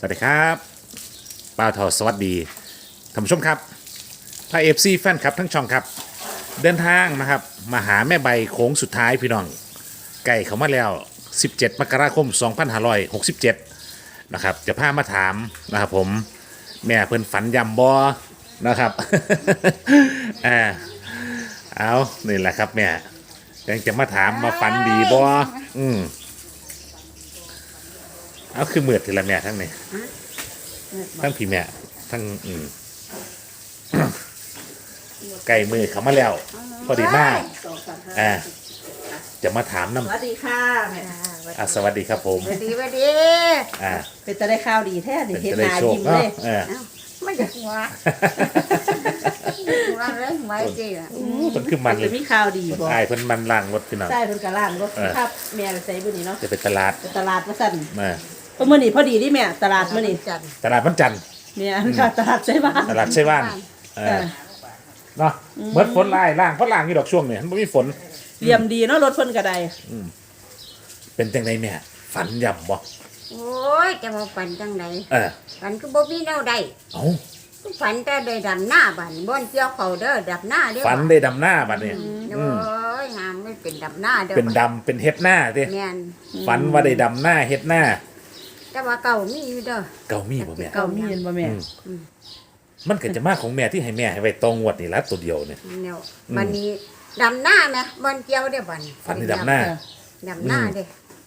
สวัสดีครับป้าทอสวัสดีท่านผู้ชมครับพาเอฟซีแฟนคลับทั้งช่องครับ เดินทางนะครับ มาหาแม่ใบโค้งสุดท้ายพี่น้องไก่เขามาแล้ว 17 มกราคม 2567 นะครับ จะพามาถามนะครับผมแม่เพิ่นฝันยำบอนะครับ อ่าเอานี่แหละครับแม่ยังจะมาถามมาฝันดีบออืม เอาคือเหมือดทีละแม่ทั้งนี้ทั้งพี่แม่ทั้งอืมไก่มือเขามาแล้ว พอดีมากอ่าจะมาถามสน้ำวัสดีค่ะแม่อะสวัสดีครับผม สวัสดีสวัสดีอ่าเป็นจะได้ข้าวดีแท้ดิเป็นเห็นจะหได้น้าโชคยิ้มเนาะเลยเออเอ้าไม่อยากหัวหัวเลยหัวจริงอะเพิ่นคือมันเลจะยมีข้าวดีบ่ไอ้ายเพิ่นมันล่างรถพี่น้องใช่เพิ่นกะล่างรถเออครับแม่ไปใส่บุญนี่เนาะจะไปตลาดไปตลาดมาสั่นมา เพราะมื้อนี้พอดีที่แม่ตลาดมื้อนี้จันทร์ตลาดวันจันทร์แม่ค่ะตลาดใช่ป่ะตลาดใช่บ้านเอเอออเนาะเมื่อฝนไล่ล่างเพราะล่างนี่ดอกช่วงเนี่ยมันบ่มีฝนเหลี่ยมดีเนาะรถเพิ่นก็ได้เป็นจังไดแม่ฝันย่ำบ่โอ้ยจะมาฝันจังไหนเออฝันก็บ่มีแนวใดเอ้าฝันแต่ได้ดำหน้าบันบ่อนเกี่ยวเขาเด้อดำหน้าเด้อฝันได้ดำหน้าบัดนี้โอ้ยงามไม่เป็นดำหน้าเด้อเป็นดำเป็นเฮ็ดหน้าเด้แม่นฝันว่าได้ดำหน้าเฮ็ดหน้า แต่ว่าเก่ามีอยู่เด้อเก่ามีบ่แม่ เก่ามีเห็นบ่แม่ อืม อืมมันก็จะมาของแม่ที่ให้แม่ให้ไว้ตองงวดนี่ละตัวเดียวเนี่ย แนววันนี้ดำหน้าไหมบ่อนเกี่ยวเด้อบันฝันได้ดำหน้า ดำหน้าเด้อ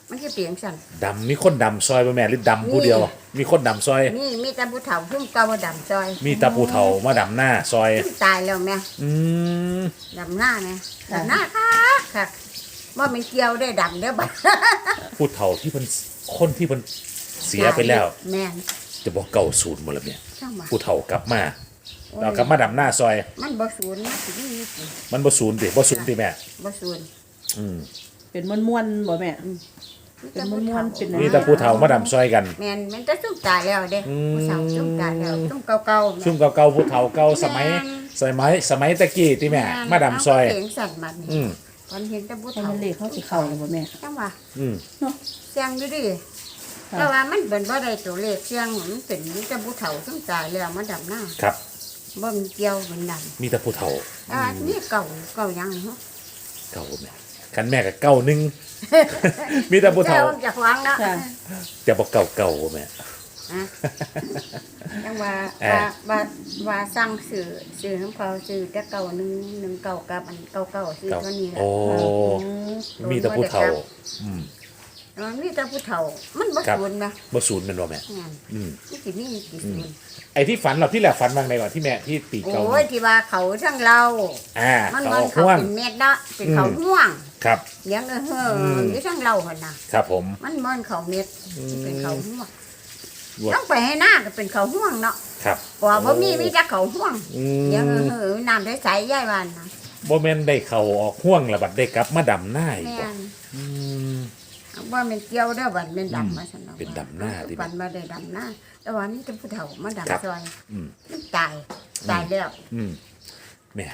มันคือเปลียงสั่น ดำมีคนดำซอยบ่แม่หรือดำผู้เดียว มีคนดำซอย นี่มีแต่ผู้เฒ่าพุ่มเก่าบ่ดำซอยมีตาปูเทามาดำหน้าซอยพุ่มตายแล้วแม่อืมดำหน้าไหมดำหน้าค่ะค่ะว่ามันเกี่ยวได้ดำเด้อบัดผู้เฒ่าที่เพิ่นคนที่เพิ่น เสียไปแล้ว แม่นจะบอกเก่าศูนย์หมดแล้วเนี่ยช่างมาผู้เฒ่ากลับมาเรากลับมาดำหน้าซอย มันบ่ศูนย์มันสิมีอยู่สิมันบ่ศูนย์ดิบ่ศูนย์ดิแม่ บ่ศูนย์อืมเป็นม้วนๆบ่แม่ เป็นม้วนๆเป็นมีแต่ผู้เฒ่ามาดำซอยกัน แม่นมันจะซุ่มตายแล้วเด้อืม ผู้สาวซุ่มตายแล้วซุ่มเก่าๆซุ่มเก่าๆผู้เฒ่าเก่าสมัยสมัยสมัยตะกี้ที่แม่ มาดำซอยเสียงสั่นมันอืม ตอนเห็นแต่ผู้ให้เฒ่ามันเลขเข้าสิเข้าเลยบ่แม่ จังว่าอืมเสียงอยู่ดิค่ะ แต่ว่ามันเป็นบ่ได้ตัวเลขเสียงมันเป็นมีแต่ผู้เฒ่าซุ่มตายแล้วมาดำหน้าครับ บ่มีเกี่ยวมันดำมีแต่ผู้เฒ่าอ่านี่เก่าเก่ายังเหรอเก่าแม่คันแม่ก็เก่าหนึง มีแต่ผู้เฒ่าจ้จะฟังเนาะค่ะ จะบอกเก่าเก่าแม่อะยังว่าเอ่อว่าว่าว่าสั่งสื่อสื่อของเขาสื่อแต่เก่าหนึ่งหนึ่งเก่ากับอันเก่าเก่าสื่อเก่าเท่านี้แหละ โอ้ อืม มีแต่ผู้เฒ่า อืม มันมีแต่ผู้เฒ่า มันบ่ครับ สูนนะบ่ศูนย์แม่นบ่แม่ งานอืม มันสิมีกี่สูนไอ้ที่ฝันเราที่แหละฝันบางในก่อนที่แม่ที่ปีกโอ้เก่ายที่ว่าเขาทั้งเรา อ่ามันเขามันออกเขาห่วง เป็นเม็ดเนาะเป็นเขาอืม ห่วงครับ เลี้ยงเออเฮ้ออืมอยู่ทั้งเราหั่นน่ะครับผม มันมันเขาเม็ดเป็นเขาห่วงรวดต้องไปให้หน้าก็เป็นเขาห่วงเนาะครับกว่าบ่มีมีแต่เขาห่วงอืเลี้ยงเออมเฮ้อน้ำใสๆยายวันนะบ่แม่นได้เข้าออกห่วงแล้วบัดได้กลับมาดำหน้าอีกแม่บ่นอืม ว่ามันเกี่ยวเด้อบัดเป็นดำมาซั่นนาะเป็นดำหน้าดิบัดมาได้ดำหน้าแต่ว่านี่เป็นผู้เฒ่ามาครับ ดำซอยอืม มันตายตายแล้วอืมแม่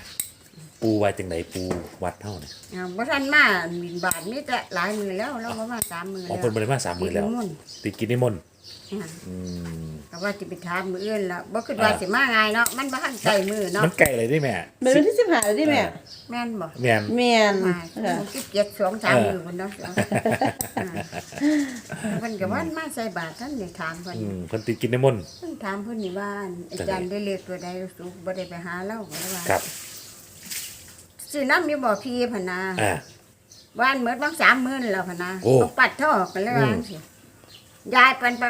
ปูไว้จังไดปูวัดเท่าเนี่ยอ่าบ่ทันมาบินบาทมีแต่หลายมือแล้วเราบ่มาสามมืออ๋อแล้วเพิ่นบ่ได้มาสามมื้อแล้วมุ่นติดกินนิมนต์ อ่าอืมก็ว่าสิไปถามมืออื่นแล้วบ่คิดว่าอ่าสิมาง่ายเนาะมันบ่ทันใจมือเนาะมันไกลเลยดิแม่เป็นวันที่15เลยดิแม่แม่นบ่แม่นแม่นมาค่ะสิบเจ็ดสองสามเออมือพุ่นเนาะอ่าเพิ่นก็ว่ามาใส่บาตรท่านนี่ถามเพิ่นอืมเพิ่นติดกินนิมนต์เพิ่นถามเพิ่นนี่ว่าอาจารย์ได้เลขตัวใดสุกบ่ได้ไปหาเล่าก็เลยว่าครับซื้อน้ำอยู่บ่พี่พะนาอ่าบ้านเหมือนบางสามหมื่นแล้วพะนาโอ้ เอาปัดท่อกันเลยว่าจังสิ ยายเป็นไป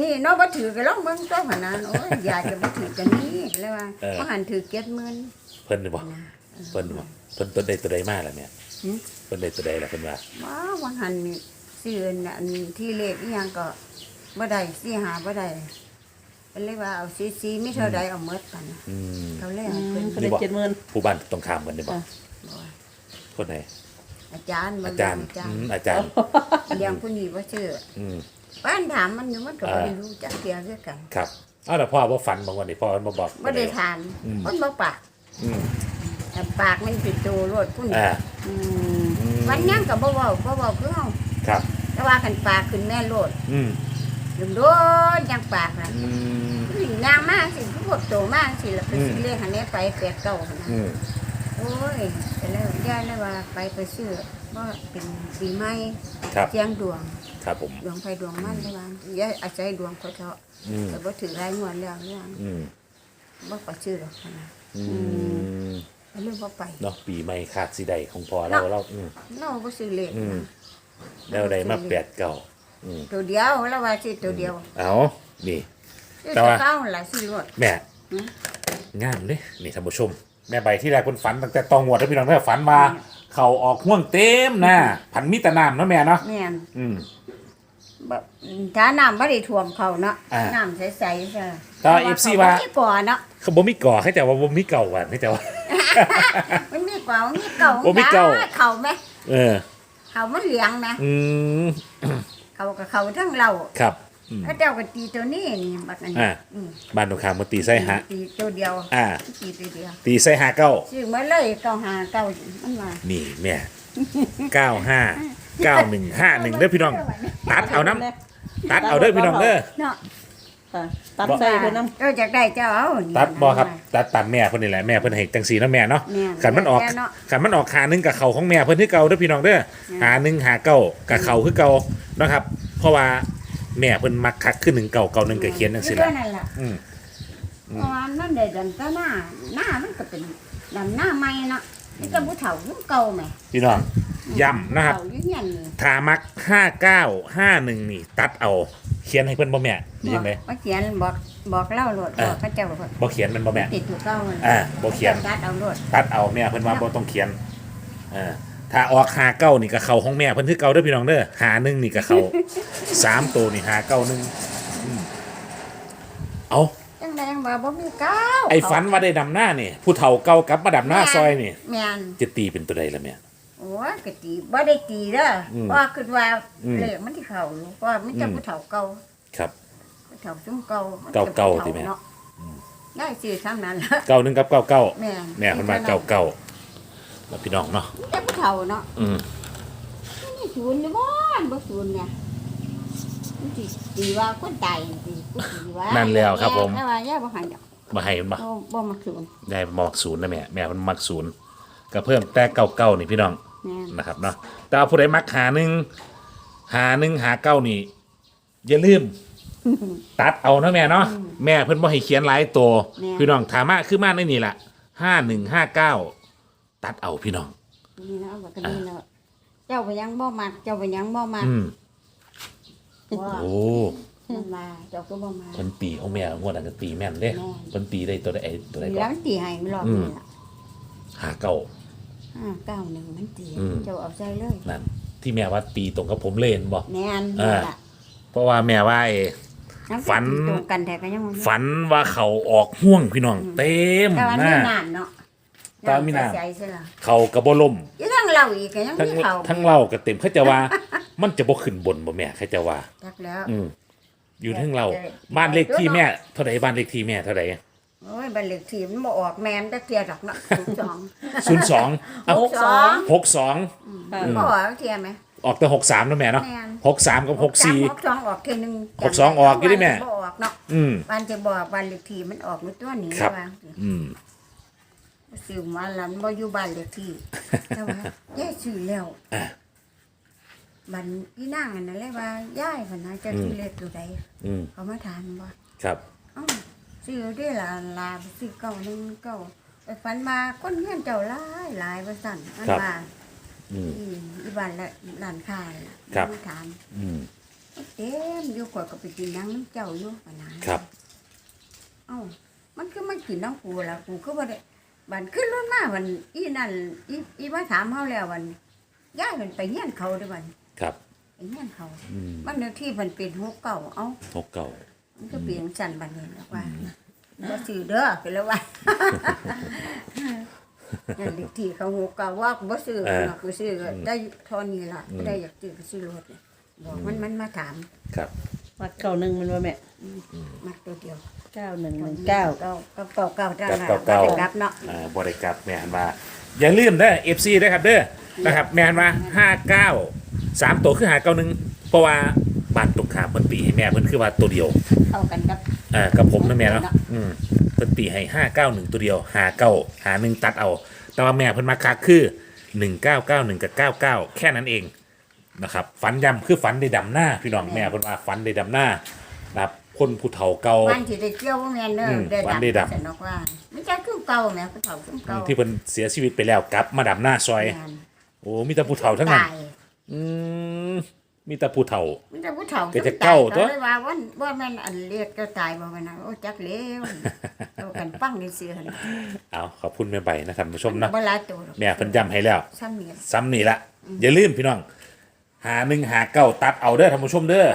นี่เนาะบ่ถือกันลองเบิ่งตัวพะนาโอ้ยยายจะบ่ถือกันนี่ก็เลยว่าบ่หันถือเจ็ดหมื่นเพิ่นนี่บ่นะ เพิ่นบ่เพิ่นต้นใดตัวใดมาแล้วเนี่ยหืม เพิ่นได้ตัวใดล่ะเพิ่นว่าว้าบ่หันนี่ซื้ออันที่เลขอีหยังก็บ่ได้สิหาบ่ได้เป็นเลยว่าเอาซีซีมีเท่าใดเอาหมดกันอืม เขาเลยอืให้มเพิ่นเพิ่นได้เจ็ดหมื่น ผู้บ้านตรงข้ามกันนี่บ่อะ บอกว่าคนไหนอาจารย์บ่อาจารย์อาจารอืย์มอาจารย์เลี้ยงผู้นี้บ่ชื่ออืม บ้านถามมันอยู่มันก็บ่อ่าได้รู้จักเที่ยคือกันครับอ้าวแล้วพ่อบ่ฝันบางวันนี่พ่อมันบ่บอก บ่ได้ถามอืม มันบ่ปากอืม แต่ปากมันปิดตัวรถผู้นี้อ่า อืมอืมวันยังก็บ่เว้าบ่เว้าคือเฮาครับ แต่ว่าคันปากขึ้นแม่โลดอืมลืมโดนยังปากน่ะางมากสิพวกโตมากสิแล้วไปซื้อเลขหันนี้ไปแปดเก้าหั่นนะอืมโอ้ยแต่แล้วย่าเลยว่าไปไปซื้อว่าเป็นปีใหม่ครับเสียงดวง ครับผม ดวงไฟดวงมันได้ว่าย่าอาศัยดวงเขาเถาะอืม แต่ว่าถือรายงวดแล้วเรื่องอืมบ่ไปซื้อหรอกนะอืมเรื่องบ่ไป เนาะปีใหม่ขาดสีใดของพอเราเราอืม เราบ่ซื้อเลขอืม นะแล้วใดมาแปดเก่าอืมตัวเดียวแล้วว่าสิตัวเดียวเอานี่ ซื้อแต่ว่า เก้าหลายสิรวดแม่หืม งามเลยนี่ท่านผู้ชม แม่ใบที่แรกคนฝันตั้งแต่ตองหวดแล้วพี่น้องแม่ฝันมาเขาออกห่วงเต็มหน้าพันมิตรนามเนาะแม่เนาะแม่นอืมบ่ถ้าน้ำบ่ได้ท่วมเขาเนาะอ่าน้ำใสๆใช่แต่ว่า FC ว่ามีก่อเนาะเขาบ่มีก่อให้แต่ว่าบ่มีเก่าว่ะให้แต่ว่า มันมีก่อมันมีเก่าบ่มีเก่าจ้เขาไหมเออ เขามันเหลียงไหมอืมเขากับเขาทั้งเราครับ อืมพระเจ้าก็ตีตัวนี้นี่บักอันอ่านี้อืมบ้านตรงข้ามมาตีไส้หาตีตัวเดียวอ่า ตีตัวเดียวตีไส้หาเก้า ซื้อมาเลยเก้าหาเก้ามันมานี่แม่เก้าห้าเก้าหนึ่งห้าหนึ่งเด้อพี่น้อง ตัดเอาน้ำตัดเอาเด้อพี่น้องเด้อ เนาะค่ะตัดใส่เพิ่นน้ำเจ้าจากได้เจ้าเอานี่ตัดบอครับ ตัดตามแม่เพิ่นนี่แหละแม่เพิ่นให้จังสีเนาะแม่เนาะแม่ขันมันออกแม่เนาะขันมันออกขาหนึงกับเขาของแม่เพิ่นคือเก่าเด้อพี่น้องเด้อหาหนึ่งหาเก้ากับเขาคือเก่านะครับ เพราะว่า แม่เพิ่นมักคักขึ้นหนึ่งเก่าเก่าหนึ่งก็เขียนจังซี่คือล่ะนั่นล่ะอืม เพราะว่านั่นได้ดันก็หน้าหน้ามันก็เป็นดำหน้าใหม่เนาะนี่ก็ผู้เฒ่ารุ่นเก่าแหมพี่น้อง ย้ำนะครับ เฒ่าอยู่เฮียนนี่ถ้ามักห้าเก้าห้าหนึ่งนี่ ตัดเอา เขียนให้เพิ่นบ่แม่หรือยังไงมาเขียนบอกบอกเล่าโลดอ่าบอกพระเจ้าบอกบ่เขียนมันบ่แม่ติดถูกเก้ามันอ่าบ่เขียน ตัดเอาโลดตัดเอาแม่เพิ่นว่าบ่ต้องเขียนเออ ถ้าออกหาเก้านี่ก็เข้าของแม่เพิ่นคือเก่าเด้อพี่น้องเด้อหาหนึ่งนี่ก็เข้าสามตัวนี่หาเก้าหนึ่งอืมเอาจังแดงว่าบ่มีเก้าไอ้ฝันว่าได้ดำหน้านี่ผู้เฒ่าเก่ากลับมาดำหน้าซอยนี่แม่นจะตีเป็นตัวใดล่ะแม่ โอ้ยกะตีบ่ได้ตีเด้ออมเพราะว่าคือว่าอืม เลขมันที่เข้าอยู่เพราะว่ามันจะอืมผู้เฒ่าเก่าครับ ผู้เฒ่าซุ่มเก่ามันเก่าจะเก่าผู้ฒ่ติแม่ เนาะได้สิทำนั้นละเก้าหนึ่งกับเก้าเก้าแม่นแม่เพิ่นว่าเก้าเก้า แล้วพี่น้องเนาะมันจะผู้เฒ่าเนาะอืมนี่ศูนย์นี่บ่บ่ศูนย์เนี่ยมันสิตีว่าคนตายสิกูตีว่านั่นแล้วครับผม แต่ว่าย่าบ่หันดอกมาให้มันบ่บ่บ่มักศูนย์ได้มามักศูนย์นะแม่แม่มันมักศูนย์ก็เพิ่มแต่เก้าเก้านี่พี่น้องแม่นนะครับเนาะแต่ว่าผู้ใดมักหาหนึ่งหาหนึ่งหาเก้านี่อย่าลืม ตัดเอาเนาะแม่เนาะแม่เพิ่นบ่ให้เขียนหลายตัวพี่น้องถามมาคือมาในนี่แหละห้าหนึ่งห้าเก้า ตัดเอาพี่น้อง นี่นะบักนี้เนาะเจ้าไปยังบ่มักเจ้าไปยังบ่มักอืมว่าโอ้มันมาเจ้าก็บ่มาเพิ่นตีของแม่งวดนั้นก็ตีแม่นเด้แม่นเพิ่นตีได้ตัวใดไอ้ตัวใดมีก่อแล้วนมันตีให้มันรอบอืมนี้ล่ะหาเก้าห้าเก้าหนึ่งมันตีอืม เจ้าเอาใจเลยนั่นที่แม่ว่าตีตรงกับผมเล่นบ่แม่นอ่านี่ล่ะเพราะว่าแม่ว่าไอ้น้ำฝันตรงกันแต่ก็ยังบ่มีฝันว่าเขาออกห่วงพี่น้อง เต็มแต่ว่าหมีน้าน้ำเนาะแต่ว่ามีน้ำใจใช่ล่ะเขากระบล่มยังทั้งเราอีกก็ยังทั้งมีเขาทั้งเล่าก็เต็มเขาจะว่า มันจะบ่ขึ้นบนบ่แม่เขาจะว่า จักแล้ว อืมอยู่ทั้งเราเออ บ้านเลขที่แม่เท่าไหร่บ้านเลขที่แม่เท่าไหร่ โอ้ยบันเล็กทีมันบ่ออกแม่นตะเกียดอกเนาะสองศูนย์สองเอาหกสองหกสองค่ะบ่ออกเทียไหม ออกแต่หกสามนะแม่เนาะแม่นหกสามกับหกสี่ หกสองออกเทียหนึงหกสองออกอยู่ดิแม่ บ่ออกเนาะอืม วันจะบอกวันเล็กทีมันออกในตัวนี้ครับ ว่าอืม ซื้อมาแล้วมันบ่อยู่บ้านเล็กที่แต่ว่าย่ายซื้อแล้วอะ บันพี่นางอันนั้นเลยว่าย่ายพันนะจะซื้อเลขตัวใดอืมเขามาถามว่า ครับเอ้าซื้อได้ละลาไปซื้อเก่าหนึงเก่าไปฝันมาคนเงินเจ้าหลายหลายว่าสั่นอันว่าอืม อีอีบ้านละร้านค้าน่ะครับ มาถามอืม เต็มอยู่กว่าก็ไปกินนังน้ำเจ้าอยู่ปานนั้นครับ เอ้ามันคือมันกินน้ำกูละกูคือว่าได้ บันขึ้นรถมาวันอีนั่นอีอีมาถามเฮาแล้ววันย่ายมันไปเงี้ยนเขาเด้วยวันครับ ไปเงี้ยนเขาอืมมันเนื้อที่มันเป็นหกเก่าเอ้าหกเก่า มันก็เปลี่ยนสั่นบันนี้แล้วว่าบ่ซื้อเด้อไปแล้วว่านั่นเลขที่เขาหกเก่าว่าบ่ซื้อเออเนาะกูซื้อก็ได้เทอนี้ล่ะอืมบ่ได้อยากซื้อก็ซื้อรถเนี่ยบอกมันมันมาถาม ครับ วัดเก้าหนึ่งมันว่าแม่มักตัวเดียวเก้าหนึ่งหนึ่งเก้าเก้าเก้าเก้าเก้าจ้าเก้าเก้าบ่ได้กลับเนาะอ่าบริกรับแม่นว่าอย่าลืมเด้อ FC ด้วยครับเด้อนะครับแม่นว่าห้าเก้าสามตัวคือหาเก้าหนึ่งเพราะว่าบ้านตรงข้ามเพิ่นตีให้แม่เพิ่นคือว่าตัวเดียวเข้ากันกับอ่ากับผมนะแม่เนาะอืมเพิ่นตีให้ห้าเก้าหนึ่งตัวเดียวหาเก้าหาหนึ่งตัดเอา แต่ว่าแม่เพิ่นมาคักคือหนึ่งเก้าเก้าหนึ่งกับเก้าเก้าแค่นั้นเอง นะครับฝันยำคือฝันได้ดำหน้าพี่น้องแม่เพิ่นว่าฝันได้ดำหน้านะครับคนผู้เฒ่าเก่า วันที่ได้เกี่ยวบ่แม่นเด้ออืมได้วันได้ดับดำสนอกว่าไม่ใช่คือเก่าแม่ผู้เฒ่าคือเก่าที่เพิ่นเสียชีวิตไปแล้วกลับมาดำหน้าซอย แม่นโอ้มีแต่ผู้เฒ่าทั้งนั้นตาย อืมมีแต่ผู้เฒ่ามีแต่ผู้เฒ่าก็จะเก้าตัว เลยว่าวันว่าแม่นอันเรียกก็ตายบ่แม่นนะโอ้จักเลวเอากันฟังในเสือหั่นเอาขอบคุณแม่ใบนะครับผู้ชมเนาะบ่หลายตัวหรอกแม่เพิ่นย้ำให้แล้ว ซ้ำเนี่ยซ้ำนี่ละอย่าลืมพี่น้อง หาหนึ่งหาเก้าตัดเอาเด้อท่านผู้ชมเด้อ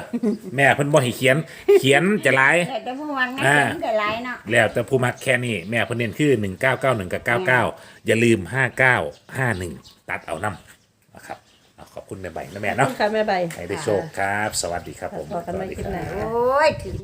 แม่เพิ่นบ่ให้เขียน เขียนจะหลาย แต่แต่เมื่อวานงั้นอ่าเห็นได้หลายเนาะแล้วแต่ผู้มักแค่นี้แม่เพิ่นเน้นคือ1991กับ99อย่าลืม59 51ตัดเอานำนะครับเอาขอบคุณแม่ใบนะแม่ขอบเนาะคุณค่ะแม่ใบ ให้ได้โชคครับ สวัสดีครับผมพอกันใหม่คลิปหน้าโอ้ยถึง